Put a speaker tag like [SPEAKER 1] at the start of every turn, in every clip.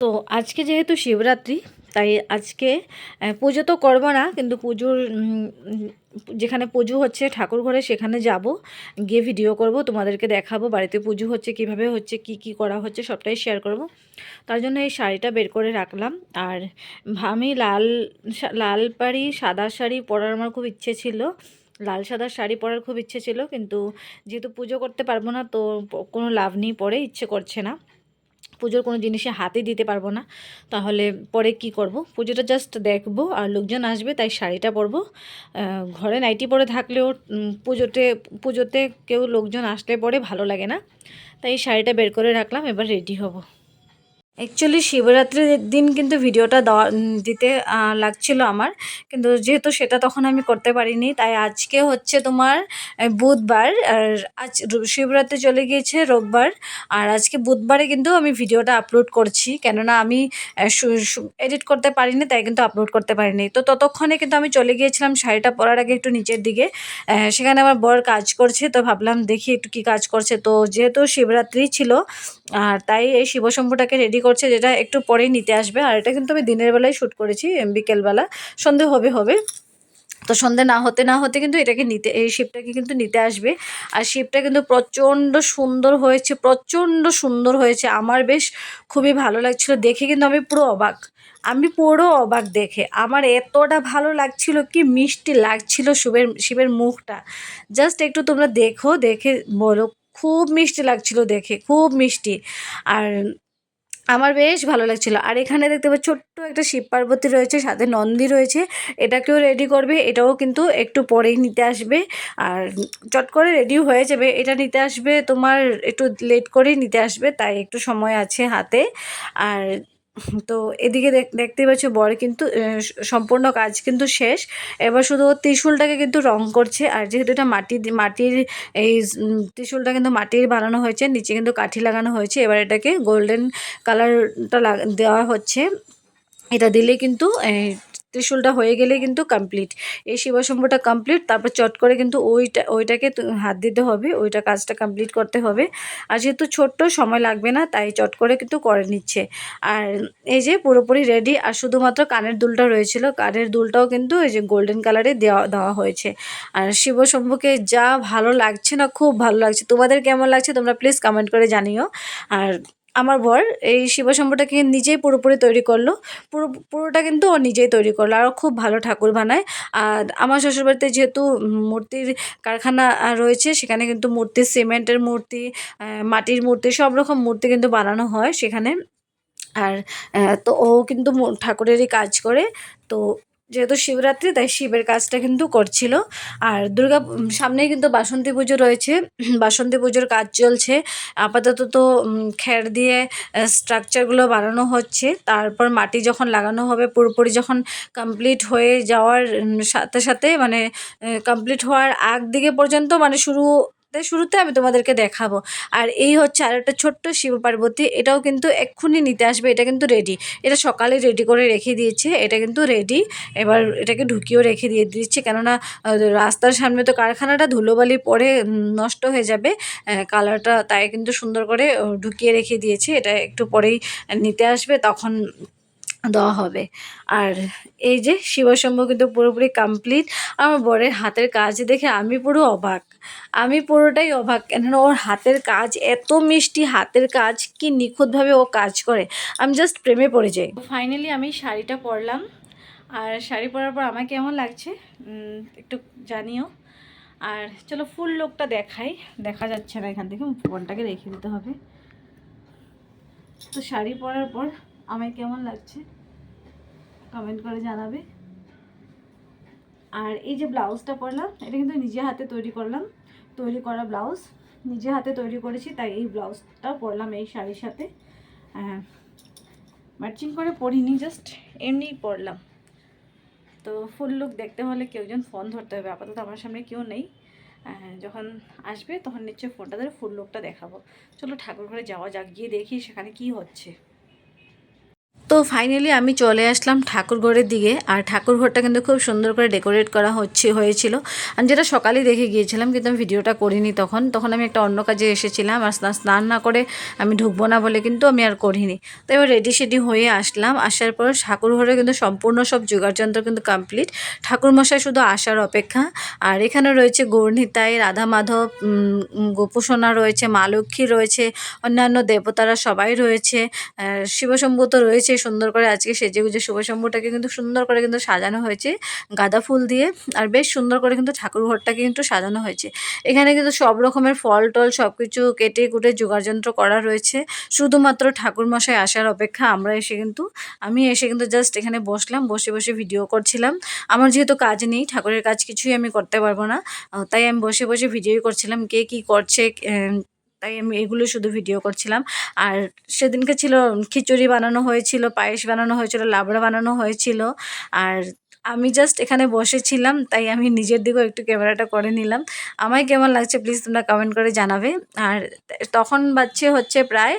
[SPEAKER 1] তো আজকে যেহেতু শিবরাত্রি, তাই আজকে পুজো তো করব না, কিন্তু পুজোর যেখানে পুজো হচ্ছে ঠাকুর ঘরে সেখানে যাব, গিয়ে ভিডিও করব, তোমাদেরকে দেখাবো বাড়িতে পুজো হচ্ছে কীভাবে হচ্ছে, কি কি করা হচ্ছে, সবটাই শেয়ার করব। তার জন্য এই শাড়িটা বের করে রাখলাম, আর আমি লাল লাল পাড়ি, সাদা শাড়ি পরার আমার খুব ইচ্ছে ছিল, লাল সাদা শাড়ি পরার খুব ইচ্ছে ছিল, কিন্তু যেহেতু পুজো করতে পারব না, তো কোনো লাভ নেই, পরে ইচ্ছে করছে না। পুজোর কোনো জিনিসে হাতে দিতে পারব না। তাহলে পরে কি করব? পুজোটা জাস্ট দেখব আর লোকজন আসবে তাই শাড়িটা পরবো। ঘরে নাইটি পরে থাকলেও পুজোতে পুজোতে কেউ লোকজন আসলে পরে ভালো লাগে না। তাই শাড়িটা বের করে রাখলাম, এবার রেডি হব। অ্যাকচুয়ালি শিবরাত্রির দিন কিন্তু ভিডিওটা দিতে লাগছিল আমার। কিন্তু যেহেতু সেটা তখন আমি করতে পারিনি, তাই আজকে হচ্ছে তোমার বুধবার, আর আজ শিবরাত্রি চলে গিয়েছে রোববার। আর আজকে বুধবারে কিন্তু আমি ভিডিওটা আপলোড করছি। কেননা আমি এডিট করতে পারিনি, তাই কিন্তু আপলোড করতে পারিনি। তো ততক্ষণে কিন্তু আমি চলে গিয়েছিলাম শাড়িটা পরার আগে একটু নিচের দিকে। সেখানে আমার বর কাজ করছে, তো ভাবলাম দেখি একটু কি কাজ করছে। তো যেহেতু শিবরাত্রি ছিল, আর তাই এই শিবশম্ভুটাকে রেডি করছে যেটা একটু পরেই নিতে আসবে। আর এটা কিন্তু আমি দিনের বেলায় শ্যুট করেছি বিকেলবেলা সন্ধে হবে হবে। তো সন্ধে না হতে না হতে কিন্তু এটাকে নিতে, এই শিপটাকে কিন্তু নিতে আসবে। আর শিপটা কিন্তু প্রচণ্ড সুন্দর হয়েছে, প্রচণ্ড সুন্দর হয়েছে। আমার বেশ খুবই ভালো লাগছিল, দেখে কিন্তু আমি পুরো অবাক। আমি পুরো অবাক দেখে। আমার এতটা ভালো লাগছিল, কি মিষ্টি লাগছিল শিবের শিবের মুখটা। জাস্ট একটু তোমরা দেখো, দেখে বলো। খুব মিষ্টি লাগছিল দেখে, খুব মিষ্টি। আর আমার বেশ ভালো লাগছিল। আর এখানে দেখতে পাচ্ছ, ছোট্ট একটা শিব পার্বতী রয়েছে, সাথে নন্দী রয়েছে। এটাকেও রেডি করবে, এটাও কিন্তু একটু পরেই নিতে আসবে। আর চট করে রেডিও হয়ে যাবে। এটা নিতে আসবে তোমার একটু লেট করেই নিতে আসবে, তাই একটু সময় আছে হাতে। আর তো এদিকে দেখতে পাচ্ছ বর কিন্তু সম্পূর্ণ কাজ কিন্তু শেষ। এবার শুধু ত্রিশূলটাকে কিন্তু রং করছে, আর যেহেতু এটা মাটি, মাটির এই ত্রিশুলটা কিন্তু মাটির বানানো হয়েছে, নিচে কিন্তু কাঠি লাগানো হয়েছে, এবার এটাকে গোল্ডেন কালারটা দেওয়া হচ্ছে। এটা দিলে কিন্তু ত্রিশূলটা হয়ে গেলে কিন্তু কমপ্লিট এই শিবশম্ভটা কমপ্লিট তারপর চট করে কিন্তু ওইটা, ওইটাকে হাত দিতে হবে, ওইটা কাজটা কমপ্লিট করতে হবে। আর যেহেতু ছোট্ট, সময় লাগবে না, তাই চট করে কিন্তু করে নিচ্ছে। আর এই যে পুরোপুরি রেডি আর শুধুমাত্র কানের দুলটা রয়েছিল, কানের দুলটাও কিন্তু এই যে গোল্ডেন কালারে দেওয়া দেওয়া হয়েছে। আর শিবশম্ভুকে যা ভালো লাগছে না, খুব ভালো লাগছে। তোমাদের কেমন লাগছে, তোমরা প্লিজ কমেন্ট করে জানিও। আর আমার বর এই শিব শিবশম্ভুটাকে নিজেই পুরোপুরি তৈরি করল। পুরো, পুরোটা কিন্তু ও নিজেই তৈরি করল আর খুব ভালো ঠাকুর বানায়। আর আমার শ্বশুরবাড়িতে যেহেতু মূর্তির কারখানা রয়েছে, সেখানে কিন্তু মূর্তি, সিমেন্টের মূর্তি মাটির মূর্তি, সব রকম মূর্তি কিন্তু বানানো হয় সেখানে। আর তো ও কিন্তু ঠাকুরেরই কাজ করে। তো যেহেতু শিবরাত্রি, তাই শিবের কাজটা কিন্তু করছিল। আর দুর্গা সামনেই কিন্তু বাসন্তী পুজো রয়েছে। বাসন্তী পুজোর কাজ চলছে। আপাতত তো খ্যার দিয়ে স্ট্রাকচারগুলো বানানো হচ্ছে। তারপর মাটি যখন লাগানো হবে, পুরোপুরি যখন কমপ্লিট হয়ে যাওয়ার সাথে সাথে মানে কমপ্লিট হওয়ার আগ দিকে পর্যন্ত মানে শুরু শুরুতে আমি তোমাদেরকে দেখাবো। আর এই হচ্ছে আর একটা ছোট্ট শিব পার্বতী, এটাও কিন্তু এক্ষুনি নিতে আসবে, এটা কিন্তু রেডি এটা সকালে রেডি করে রেখে দিয়েছে, এটা কিন্তু রেডি এবার এটাকে ঢুকিয়েও রেখে দিয়ে দিচ্ছে, কেননা রাস্তার সামনে তো কারখানাটা ধুলোবালি পরে নষ্ট হয়ে যাবে কালারটা তাই কিন্তু সুন্দর করে, ঢুকিয়ে রেখে দিয়েছে, এটা একটু পরেই নিতে আসবে, তখন দেওয়া হবে। আর এই যে শিবশম্ভ কিন্তু পুরোপুরি কমপ্লিট আমার বরের হাতের কাজ দেখে আমি পুরো অবাক। আমি পুরোটাই অবাক, কেননা ওর হাতের কাজ, এত মিষ্টি হাতের কাজ, কি নিখুঁতভাবে ও কাজ করে। আমি জাস্ট প্রেমে পড়ে যাই। ফাইনালি আমি শাড়িটা পরলাম। আর শাড়ি পরার পর আমার কেমন লাগছে? একটু জানিও। আর চলো ফুল লোকটা দেখাই। দেখা যাচ্ছে না এখান থেকে ফোনটাকে রেখে দিতে হবে। তো শাড়ি পরার পর আমায় কেমন লাগছে? কমেন্ট করে জানাবে। আর এই যে ব্লাউজটা পরলাম এটা কিন্তু নিজে হাতে তৈরি করলাম। তৈরি করা ব্লাউজ নিজে হাতে তৈরি করেছি তাই এই ব্লাউজটা পরলাম এই শাড়ির সাথে। ম্যাচিং করে পরিনি জাস্ট এমনিই পরলাম। তো ফুল লুক দেখতে হলে কেউ একজন ফোন ধরতে হবে আপাতত আমার সামনে কেউ নেই। আহ, যখন আসবে তখন নিশ্চয়ই ফোনটা ধরে ফুল লুকটা দেখাবো। চলো ঠাকুর ঘরে যাওয়া যাক গিয়ে দেখি সেখানে কি হচ্ছে। তো ফাইনালি আমি চলে আসলাম ঠাকুর ঘরের দিকে। আর ঠাকুর ঘরটা কিন্তু খুব সুন্দর করে ডেকোরেট করা হচ্ছে, হয়েছিল। আমি যেটা সকালেই দেখে গিয়েছিলাম, কিন্তু আমি ভিডিওটা করিনি তখন। তখন আমি একটা অন্য কাজে এসেছিলাম, আর স্না- স্নান না করে আমি ঢুকবো না বলে কিন্তু আমি আর করিনি। তো এবার রেডি সেডি হয়ে আসলাম। আসার পর ঠাকুর ঘরে কিন্তু সম্পূর্ণ সব যোগাড়যন্ত্র কিন্তু কমপ্লিট ঠাকুর মশাই শুধু আসার অপেক্ষা। আর এখানে রয়েছে গৌরনীতাই রাধা মাধব গোপুসোনা রয়েছে, মা লক্ষ্মী রয়েছে, অন্যান্য দেবতারা সবাই রয়েছে। শিবশম্ভু তো রয়েছে সুন্দর করে আজকে সেজে গুজে শিবশম্ভুটাকে কিন্তু সুন্দর করে কিন্তু সাজানো হয়েছে গাঁদা ফুল দিয়ে, আর বেশ সুন্দর করে কিন্তু ঠাকুর ঘরটাকে কিন্তু সাজানো হয়েছে। এখানে কিন্তু সব রকমের ফল টল সব কিছু কেটে কুটে যোগাড়যন্ত্র করা রয়েছে। শুধুমাত্র ঠাকুর মশাই আসার অপেক্ষা আমরা এসে কিন্তু, আমি এসে কিন্তু জাস্ট এখানে বসলাম, বসে বসে ভিডিও করছিলাম। আমার যেহেতু কাজ নেই, ঠাকুরের কাজ কিছুই আমি করতে পারব না। তাই আমি বসে বসে ভিডিও করছিলাম, কে কি করছে তাই আমি এগুলো শুধু ভিডিও করছিলাম। আর সেদিনকে ছিল খিচুড়ি বানানো হয়েছিল, পায়েস বানানো হয়েছিল, লাবড়া বানানো হয়েছিল। আর আমি জাস্ট এখানে বসেছিলাম তাই আমি নিজের দিকেও একটু ক্যামেরাটা করে নিলাম। আমায় কেমন লাগছে প্লিজ তোমরা কমেন্ট করে জানাবে। আর তখন বাজছে হচ্ছে প্রায়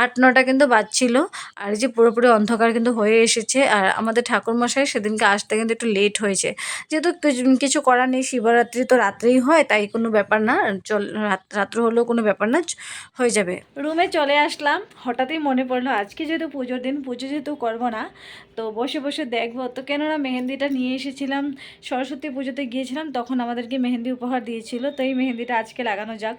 [SPEAKER 1] আট, নটা কিন্তু বাজছিল। আর যে পুরোপুরি অন্ধকার কিন্তু হয়ে এসেছে। আর আমাদের ঠাকুরমশাই সেদিনকে আসতে কিন্তু একটু লেট হয়েছে। যেহেতু কিছু করার নেই, শিবরাত্রি তো রাত্রেই হয়, তাই কোনো ব্যাপার না। চল রাত্র হলেও কোনো ব্যাপার না হয়ে যাবে। রুমে চলে আসলাম। হঠাৎই মনে পড়ল, আজকে যেহেতু পুজোর দিন, পুজো যেহেতু করব না, তো বসে বসে দেখব। তো কেননা মেহেন্দিটা নিয়ে এসেছিলাম, সরস্বতী পুজোতে গিয়েছিলাম, তখন আমাদেরকে মেহেন্দি উপহার দিয়েছিল, তো এই মেহেন্দিটা আজকে লাগানো যাক।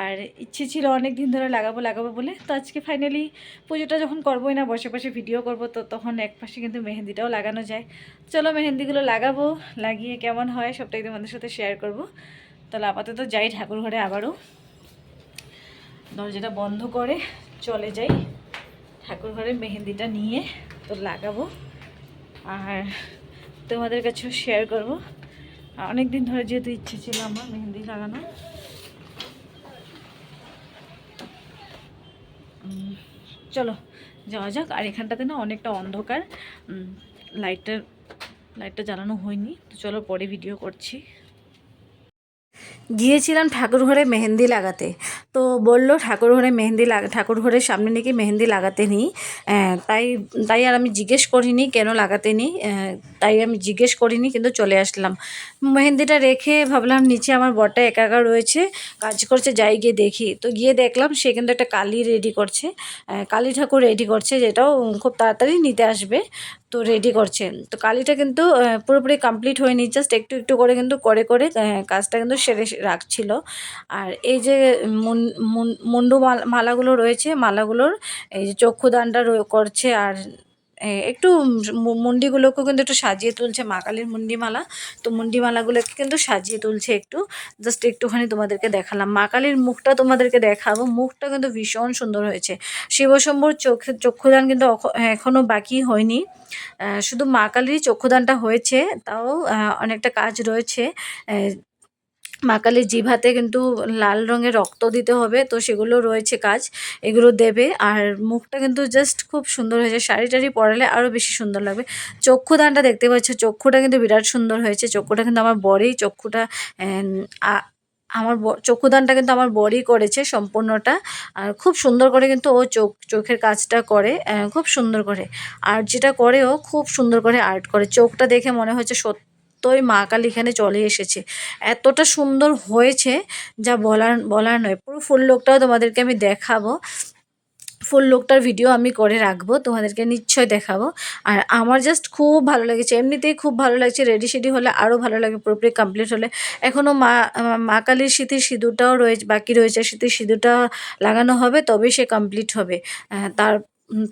[SPEAKER 1] আর ইচ্ছে ছিল অনেক দিন ধরে লাগাবো লাগাবো বলে, তো আজকে ফাইনালি পুজোটা যখন করবোই না, বসে বসে ভিডিও করব, তো তখন এক পাশে কিন্তু মেহেন্দিটাও লাগানো যায়। চলো মেহেন্দিগুলো লাগাবো, লাগিয়ে কেমন হয় সবটাই তোমাদের সাথে শেয়ার করব। তাহলে আপাতত যাই ঠাকুর ঘরে আবারও। দরজাটা বন্ধ করে চলে যাই ঠাকুর ঘরে মেহেন্দিটা নিয়ে, তো লাগাবো। আর তোমাদের কাছেও শেয়ার করব। অনেক দিন ধরে যেহেতু ইচ্ছে ছিল আমার মেহেন্দি লাগানো। চলো, যাওয়া যাক। আর এখানটাতে না অনেকটা অন্ধকার। লাইটটা লাইটটা জ্বালানো হয়নি। তো চলো পরে ভিডিও করছি। গিয়েছিলাম ঠাকুর ঘরে মেহেন্দি লাগাতে। তো বলল, ঠাকুর ঘরে মেহেন্দি লাগা, ঠাকুর ঘরের সামনে নাকি মেহেন্দি লাগাতে নেই। তাই তাই আর আমি জিজ্ঞেস করিনি কেন লাগাতে নেই। তাই আমি জিজ্ঞেস করিনি, কিন্তু চলে আসলাম। মেহেন্দিটা রেখে ভাবলাম, নিচে আমার বরটা একা একা রয়েছে, কাজ করছে, যাই গিয়ে দেখি। তো গিয়ে দেখলাম, সে কিন্তু একটা কালি রেডি করছে। কালী ঠাকুর রেডি করছে, যেটাও খুব তাড়াতাড়ি নিতে আসবে। তো রেডি করছে তো কালিটা কিন্তু পুরোপুরি কমপ্লিট হয়নি জাস্ট একটু একটু করে কিন্তু করে করে কাজটা কিন্তু সেরে রাখছিল। আর এই যে মুন- মুন- মুন্ডু মালাগুলো রয়েছে, মালাগুলোর এই যে চক্ষুদানটা করছে আর একটু মুন্ডিগুলোকেও কিন্তু একটু সাজিয়ে তুলছে, মা কালীর মুন্ডিমালা। তো মুন্ডিমালাগুলোকে কিন্তু সাজিয়ে তুলছে একটু। জাস্ট একটুখানি তোমাদেরকে দেখালাম। মা কালীর মুখটা তোমাদেরকে দেখাবো। মুখটা কিন্তু ভীষণ সুন্দর হয়েছে। শিবশম্ভুর চোখে চক্ষুদান কিন্তু অখ- এখনও বাকি হয়নি। শুধু মা কালীর চক্ষুদানটা হয়েছে, তাও অনেকটা কাজ রয়েছে। মা কালীর জিভাতে কিন্তু লাল রঙের রক্ত দিতে হবে, তো সেগুলো রয়েছে কাজ, এগুলো দেবে। আর মুখটা কিন্তু জাস্ট খুব সুন্দর হয়েছে, শাড়ি টাড়ি পরালে আরও বেশি সুন্দর লাগবে। চক্ষুদানটা দেখতে পাচ্ছ, চক্ষুটা কিন্তু বিরাট সুন্দর হয়েছে, চক্ষুটা কিন্তু আমার বরেই চক্ষুটা আমার চক্ষুদানটা কিন্তু আমার বরই করেছে সম্পূর্ণটা। আর খুব সুন্দর করে কিন্তু ও চোখ, চোখের কাজটা করে খুব সুন্দর করে। আর যেটা করে ও, খুব সুন্দর করে আর্ট করে। চোখটা দেখে মনে হচ্ছে সত্যই মা কালী এখানে চলে এসেছে। এতটা সুন্দর হয়েছে যা বলার বলার নয়। পুরো ফুল লোকটাও তোমাদেরকে আমি দেখাবো। ফুল লোকটার ভিডিও আমি করে রাখব, তোমাদেরকে নিশ্চয় দেখাবো। আর আমার জাস্ট খুব ভালো লেগেছে। এমনিতেই খুব ভালো লাগছে। রেডি সেডি হলে আরও ভালো লাগে পুরোপুরি কমপ্লিট হলে। এখনও মা মা কালীর স্মৃতির সিঁদুরটাও রয়েছে বাকি রয়েছে। স্মৃতির সিঁদুরটা লাগানো হবে, তবেই সে কমপ্লিট হবে। তার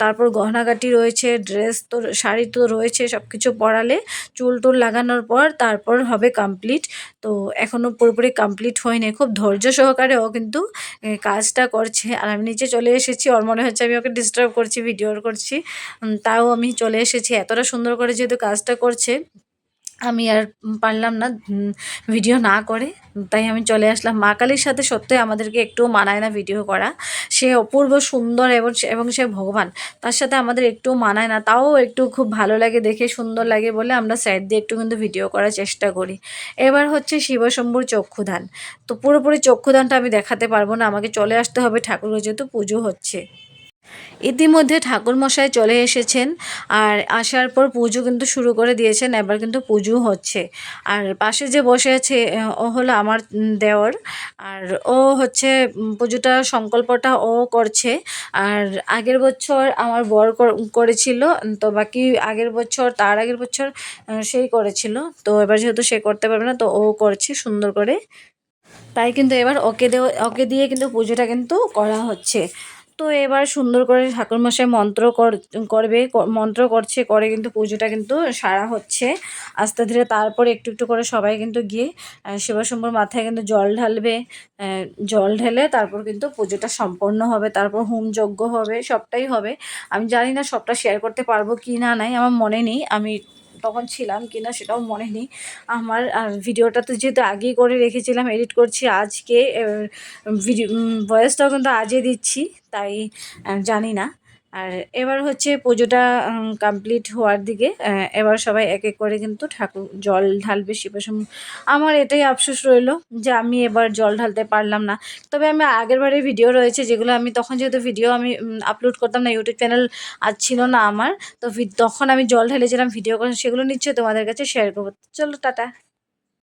[SPEAKER 1] তারপর গহনাগাটি রয়েছে ড্রেস তো, শাড়ি তো রয়েছে সব কিছু পরালে চুল টুল লাগানোর পর তারপর হবে কমপ্লিট তো এখনও পুরোপুরি কমপ্লিট হয়নি, খুব ধৈর্য সহকারে ও কিন্তু কাজটা করছে। আর আমি নিচে চলে এসেছি, ওর মনে হচ্ছে আমি ওকে ডিস্টার্ব করছি ভিডিও করছি। তাও আমি চলে এসেছি, এতটা সুন্দর করে যেহেতু কাজটা করছে আমি আর পারলাম না ভিডিও না করে। তাই আমি চলে আসলাম। মা কালীর সাথে সত্যি আমাদেরকে একটুও মানায় না ভিডিও করা। সে অপূর্ব সুন্দর এবং এবং সে ভগবান। তার সাথে আমাদের একটুও মানায় না। তাও একটু খুব ভালো লাগে দেখে, সুন্দর লাগে বলে আমরা সাইড দিয়ে একটু কিন্তু ভিডিও করার চেষ্টা করি। এবার হচ্ছে শিবশম্ভুর চক্ষুদান। তো পুরোপুরি চক্ষুদানটা আমি দেখাতে পারব না। আমাকে চলে আসতে হবে ঠাকুর যেহেতু পুজো হচ্ছে। ইতিমধ্যে ঠাকুরমশাই চলে এসেছেন আর আসার পর পুজো কিন্তু শুরু করে দিয়েছেন, এবার কিন্তু পুজো হচ্ছে। আর পাশে যে বসে আছে ও হলো আমার দেওর। আর ও হচ্ছে পুজোটা, সংকল্পটা ও করছে। আর আগের বছর আমার বর কর- করেছিল, তো বাকি আগের বছর, তার আগের বছর সেই করেছিল। তো এবার যেহেতু সে করতে পারবে না, তো ও করছে সুন্দর করে। তাই কিন্তু এবার ওকে দেওয়া ওকে দিয়ে কিন্তু পুজোটা কিন্তু করা হচ্ছে। তো এবার সুন্দর করে ঠাকুরমশাই মন্ত্র কর- করবে মন্ত্র করছে করে কিন্তু পুজোটা কিন্তু সারা হচ্ছে। আস্তে ধীরে তারপরে একটু একটু করে সবাই কিন্তু গিয়ে আহ, শিবশম্ভুর মাথায় কিন্তু জল ঢালবে। জল ঢেলে তারপর কিন্তু পুজোটা সম্পন্ন হবে তারপর হোম যজ্ঞ হবে সবটাই হবে। আমি জানি না সবটা শেয়ার করতে পারব কি না নাই আমার মনে নেই। আমি তখন ছিলাম কি না সেটাও মনে নেই। আমার ভিডিওটা তো যেহেতু আগেই করে রেখেছিলাম এডিট করছি আজকে ভিডিও ভয়েসটাও কিন্তু আজই দিচ্ছি, তাই জানি না। আর এবার হচ্ছে পুজোটা কমপ্লিট হওয়ার দিকে এবার সবাই এক এক করে কিন্তু ঠাকুর, জল ঢালবে শিবসম আমার এটাই আফসোস রইল যে আমি এবার জল ঢালতে পারলাম না। তবে আমি আগের বারে ভিডিও রয়েছে যেগুলো আমি তখন যেহেতু ভিডিও আমি আপলোড করতাম না ইউটিউব চ্যানেল আজ ছিল না আমার, তো তখন আমি জল ঢেলেছিলাম ভিডিও করে সেগুলো নিশ্চয়ই তোমাদের কাছে শেয়ার করব। চলো, টাটা।